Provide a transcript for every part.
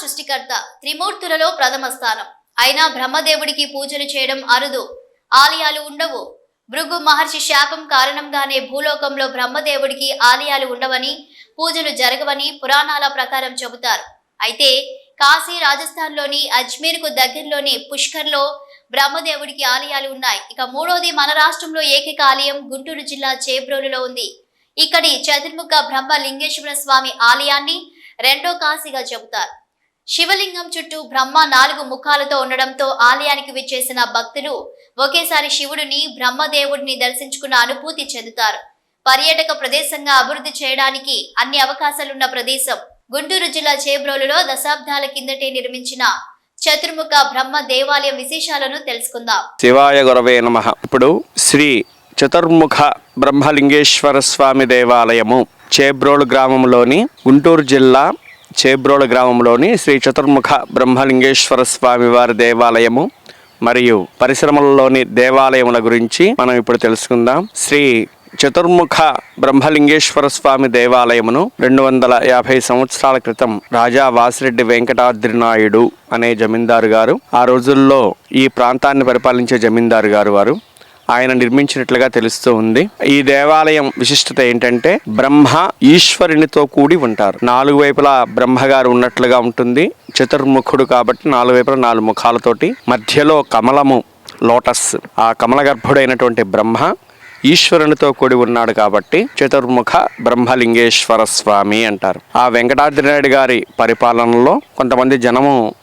సృష్టికర్త త్రిమూర్తులలో ప్రథమ స్థానం. అయినా బ్రహ్మదేవుడికి పూజలు చేయడం అరుదు. ఆలయాలు ఉండవు. భృగు మహర్షి శాపం కారణంగానే భూలోకంలో బ్రహ్మదేవుడికి ఆలయాలు ఉండవని పూజలు జరగవని పురాణాల ప్రకారం చెబుతారు. అయితే కాశీ రాజస్థాన్లోని అజ్మీర్కు దగ్గరలోని పుష్కర్లో బ్రహ్మదేవుడికి ఆలయాలు ఉన్నాయి. ఇక మూడోది మన రాష్ట్రంలో ఏకైక ఆలయం గుంటూరు జిల్లా చేబ్రోలులో ఉంది. ఇక్కడి చతుర్ముఖ బ్రహ్మ లింగేశ్వర స్వామి ఆలయాన్ని రెండో కాశీగా చెబుతారు. శివలింగం చుట్టూ బ్రహ్మ నాలుగు ముఖాలతో ఉండడంతో ఆలయానికి విచ్చేసిన భక్తులు ఒకేసారి శివుడిని బ్రహ్మదేవుడిని దర్శించుకున్న అనుభూతి చెందుతారు. పర్యాటక ప్రదేశంగా అభివృద్ధి చేయడానికి అన్ని అవకాశాలున్న ప్రదేశం గుంటూరు జిల్లా చేబ్రోలులో దశాబ్దాల కిందటే నిర్మించిన చతుర్ముఖ బ్రహ్మ దేవాలయం విశేషాలను తెలుసుకుందాం. శివాయ గురవే నమ. ఇప్పుడు శ్రీ చతుర్ముఖ బ్రహ్మలింగేశ్వర స్వామి దేవాలయము చేబ్రోలు గ్రామంలోని గుంటూరు జిల్లా చేబ్రోల గ్రామంలోని శ్రీ చతుర్ముఖ బ్రహ్మలింగేశ్వర స్వామి వారి దేవాలయము మరియు పరిశ్రమలలోని దేవాలయముల గురించి మనం ఇప్పుడు తెలుసుకుందాం. శ్రీ చతుర్ముఖ బ్రహ్మలింగేశ్వర స్వామి దేవాలయమును రెండు వందల యాభై సంవత్సరాల క్రితం రాజా వాసిరెడ్డి వెంకటాద్రినాయుడు అనే జమీందారు గారు ఆ రోజుల్లో ఈ ప్రాంతాన్ని పరిపాలించే జమీందారు గారు వారు. ఆయన నిర్మించినట్లుగా తెలుస్తూ ఉంది. ఈ దేవాలయం విశిష్టత ఏంటంటే బ్రహ్మ ఈశ్వరునితో కూడి ఉంటారు. నాలుగు వైపులా బ్రహ్మగారు ఉన్నట్లుగా ఉంటుంది. చతుర్ముఖుడు కాబట్టి నాలుగు వైపులా నాలుగు ముఖాలతోటి మధ్యలో కమలము లోటస్. ఆ కమల గర్భుడైనటువంటి బ్రహ్మ ఈశ్వరునితో కూడి ఉన్నాడు కాబట్టి చతుర్ముఖ బ్రహ్మలింగేశ్వర స్వామి అంటారు. ఆ వెంకటాద్రినాయుడు గారి పరిపాలనలో కొంతమంది జనము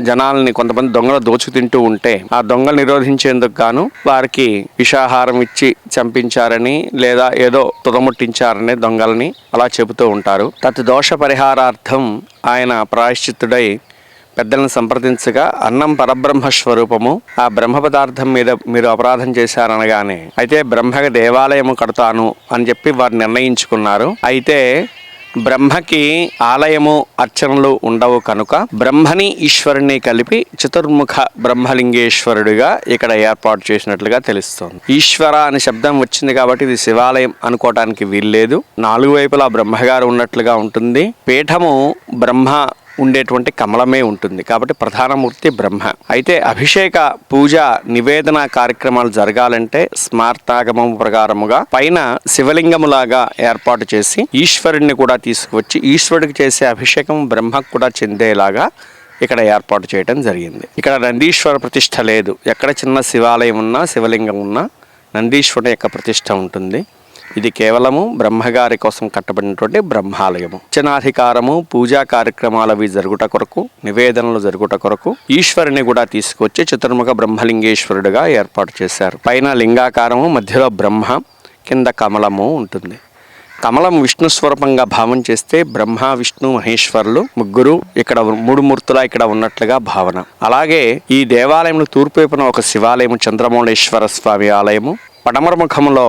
జనాల్ని కొంతమంది దొంగలు దోచుకు తింటూ ఉంటే ఆ దొంగలు నిరోధించేందుకు గాను వారికి విషాహారం ఇచ్చి చంపించారని లేదా ఏదో తుదముట్టించారని దొంగల్ని అలా చెబుతూ ఉంటారు. తత్ దోష పరిహారార్థం ఆయన ప్రాయశ్చిత్తుడై పెద్దలను సంప్రదించగా అన్నం పరబ్రహ్మ స్వరూపము ఆ బ్రహ్మ పదార్థం మీద మీరు అపరాధం చేశారనగానే అయితే బ్రహ్మకి దేవాలయము కడతాను అని చెప్పి వారు నిర్ణయించుకున్నారు. అయితే బ్రహ్మకి ఆలయము అర్చనలు ఉండవు కనుక బ్రహ్మని ఈశ్వరుని కలిపి చతుర్ముఖ బ్రహ్మలింగేశ్వరుడిగా ఇక్కడ ఏర్పాటు చేసినట్లుగా తెలుస్తోంది. ఈశ్వర అనే శబ్దం వచ్చింది కాబట్టి ఇది శివాలయం అనుకోవటానికి వీల్లేదు. నాలుగు వైపులా బ్రహ్మగారు ఉన్నట్లుగా ఉంటుంది. పీఠము బ్రహ్మ ఉండేటువంటి కమలమే ఉంటుంది. కాబట్టి ప్రధానమూర్తి బ్రహ్మ. అయితే అభిషేక పూజ నివేదన కార్యక్రమాలు జరగాలంటే స్మార్తాగమం ప్రకారముగా పైన శివలింగములాగా ఏర్పాటు చేసి ఈశ్వరుణ్ణి కూడా తీసుకువచ్చి ఈశ్వరుడికి చేసే అభిషేకం బ్రహ్మకు కూడా చెందేలాగా ఇక్కడ ఏర్పాటు చేయడం జరిగింది. ఇక్కడ నందీశ్వర ప్రతిష్ట లేదు. ఎక్కడ చిన్న శివాలయం ఉన్నా శివలింగం ఉన్నా నందీశ్వరుని యొక్క ప్రతిష్ట ఉంటుంది. ఇది కేవలము బ్రహ్మగారి కోసం కట్టబడినటువంటి బ్రహ్మాలయము. అర్చనాధికారము పూజా కార్యక్రమాలవి జరుగుట కొరకు నివేదనలు జరుగుట కొరకు ఈశ్వరుని కూడా తీసుకొచ్చి చతుర్ముఖ బ్రహ్మలింగేశ్వరుడుగా ఏర్పాటు చేశారు. పైన లింగాకారము మధ్యలో బ్రహ్మ కింద కమలము ఉంటుంది. కమలం విష్ణు స్వరూపంగా భావం చేస్తే బ్రహ్మ విష్ణు మహేశ్వరులు ముగ్గురు ఇక్కడ మూడు మూర్తుల ఇక్కడ ఉన్నట్లుగా భావన. అలాగే ఈ దేవాలయంలో తూర్పు వైపున ఒక శివాలయము చంద్రమౌళేశ్వర స్వామి ఆలయము పడమర ముఖంలో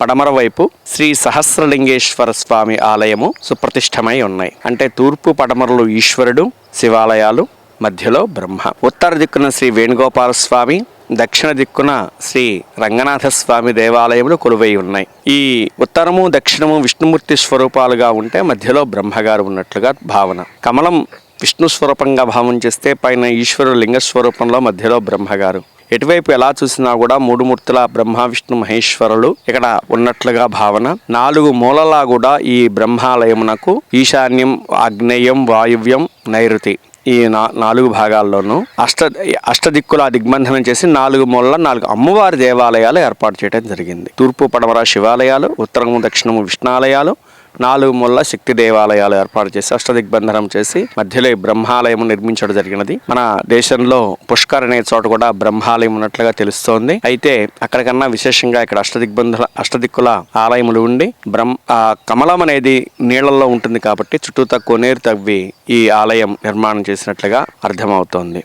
పడమర వైపు శ్రీ సహస్రలింగేశ్వర స్వామి ఆలయము సుప్రతిష్టమై ఉన్నాయి. అంటే తూర్పు పడమరలు ఈశ్వరుడు శివాలయాలు మధ్యలో బ్రహ్మ. ఉత్తర దిక్కున శ్రీ వేణుగోపాల స్వామి దక్షిణ దిక్కున శ్రీ రంగనాథ స్వామి దేవాలయములు కొలువై ఉన్నాయి. ఈ ఉత్తరము దక్షిణము విష్ణుమూర్తి స్వరూపాలుగా ఉంటే మధ్యలో బ్రహ్మగారు ఉన్నట్లుగా భావన. కమలం విష్ణు స్వరూపంగా భావం చేస్తే పైన ఈశ్వరుడు లింగ స్వరూపంలో మధ్యలో బ్రహ్మగారు. ఎటువైపు ఎలా చూసినా కూడా మూడు మూర్తుల బ్రహ్మ విష్ణు మహేశ్వరులు ఇక్కడ ఉన్నట్లుగా భావన. నాలుగు మూలలా కూడా ఈ బ్రహ్మాలయమునకు ఈశాన్యం ఆగ్నేయం వాయువ్యం నైరుతి ఈ నా నాలుగు భాగాల్లోనూ. అష్ట అష్టదిక్కుల దిగ్బంధనం చేసి నాలుగు మూలల నాలుగు అమ్మవారి దేవాలయాలు ఏర్పాటు చేయడం జరిగింది. తూర్పు పడమర శివాలయాలు ఉత్తరము దక్షిణము విష్ణాలయాలు నాలుగు మూల శక్తి దేవాలయాలు ఏర్పాటు చేసి అష్టదిగ్బంధనం చేసి మధ్యలో ఈ బ్రహ్మాలయం నిర్మించడం జరిగినది. మన దేశంలో పుష్కర్ అనే చోట కూడా బ్రహ్మాలయం ఉన్నట్లుగా తెలుస్తోంది. అయితే అక్కడికన్నా విశేషంగా ఇక్కడ అష్టదిగ్బంధ అష్టదిక్కుల ఆలయములు ఉండి బ్రహ్మ ఆ కమలం అనేది నీళ్ళలో ఉంటుంది కాబట్టి చుట్టూ తక్కువ నీరు తవ్వి ఈ ఆలయం నిర్మాణం చేసినట్లుగా అర్థమవుతోంది.